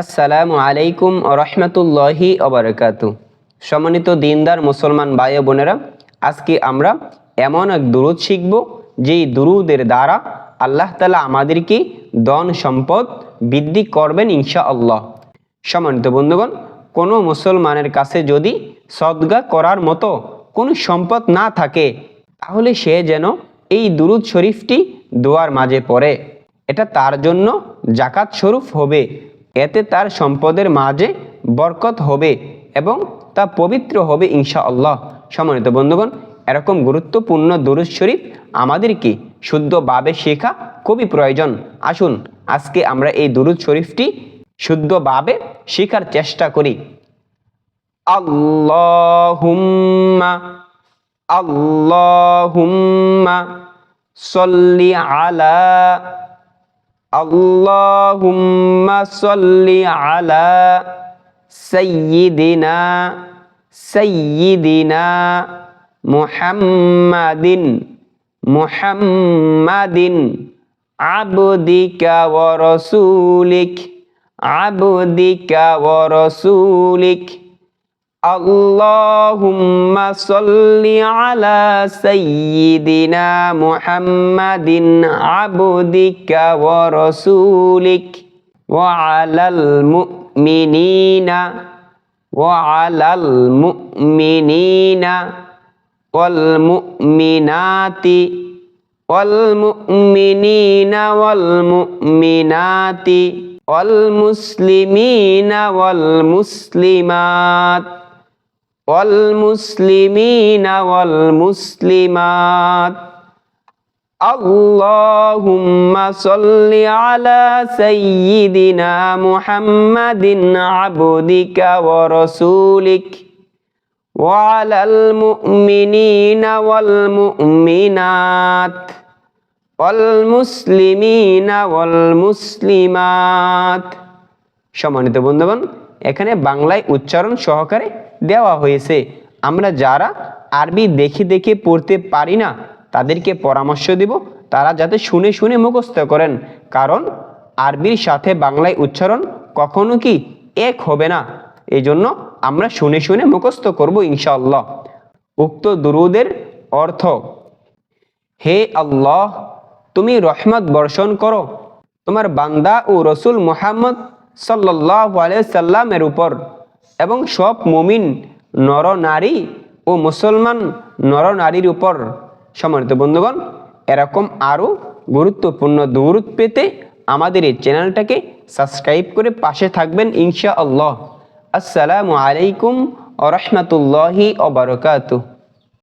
আসসালামু আলাইকুম রহমতুল্লাহি অবরকাত সম্মানিত দিনদার মুসলমান ভাই বোনেরা, আজকে আমরা এমন এক দুরুদ শিখব, যেই দুরুদের দ্বারা আল্লাহ তালা আমাদেরকে ধন সম্পদ বৃদ্ধি করবেন ইনশা আল্লাহ সম্মানিত বন্ধুগণ, কোনো মুসলমানের কাছে যদি সদগা করার মতো কোনো সম্পদ না থাকে, তাহলে সে যেন এই দুরুদ শরীফটি দোয়ার মাঝে পড়ে। এটা তার জন্য জাকাত স্বরূপ হবে। এতে তার সম্পদের মাঝে বরকত হবে এবং তা পবিত্র হবে ইনশা আল্লাহ সম্মানিত বন্ধুগণ, এরকম গুরুত্বপূর্ণ দুরুদ শরীফ আমাদেরকে শুদ্ধভাবে শেখা খুবই প্রয়োজন। আসুন, আজকে আমরা এই দুরুদ শরীফটি শুদ্ধভাবে শেখার চেষ্টা করি। আল্লাহুম্মা আল্লাহুম্মা, সল্লি আলা আল্লাহুম্মা সাল্লি আলা সাইয়্যিদিনা সাইয়্যিদিনা মুহাম্মাদিন মুহাম্মাদিন আবদিকা ওয়া রাসূলিক আবদিকা ওয়া রাসূলিক। اللهم صل على سيدنا محمد عبدك ورسولك وعلى المؤمنين وعلى المؤمنين والمؤمنات والمؤمنين والمؤمنات والمسلمين والمسلمات والمسلمين والمسلمات اللهم صل على سيدنا محمد عبدك ورسولك وعلى المؤمنين والمؤمنات والمسلمين والمسلمات সম্মানিত বন্ধুগণ এখানে বাংলায় উচ্চারণ সহকারে দেওয়া হয়েছে। আমরা যারা আরবি দেখে দেখে পড়তে পারি না, তাদেরকে পরামর্শ দিব। তারা যাতে শুনে শুনে মুখস্থ করেন। কারণ আরবির সাথে বাংলায় উচ্চারণ কখনো কি এক হবে না। এই জন্য আমরা শুনে শুনে মুখস্থ করব ইনশাআল্লাহ। উক্ত দুরুদের অর্থ, হে আল্লাহ, তুমি রহমত বর্ষণ করো। তোমার বান্দা ও রসুল মুহাম্মদ সাল্লাহ আলিয়া সাল্লামের উপর এবং সব মমিন নর নারী ও মুসলমান নর নারীর উপর। সম্মানিত বন্ধুগণ, এরকম আরও গুরুত্বপূর্ণ দৌড় পেতে আমাদের এই চ্যানেলটাকে সাবস্ক্রাইব করে পাশে থাকবেন ইনশা আল্লাহ আসসালামু আলাইকুম আ রহমতুল্লাহি অবরকাতুহ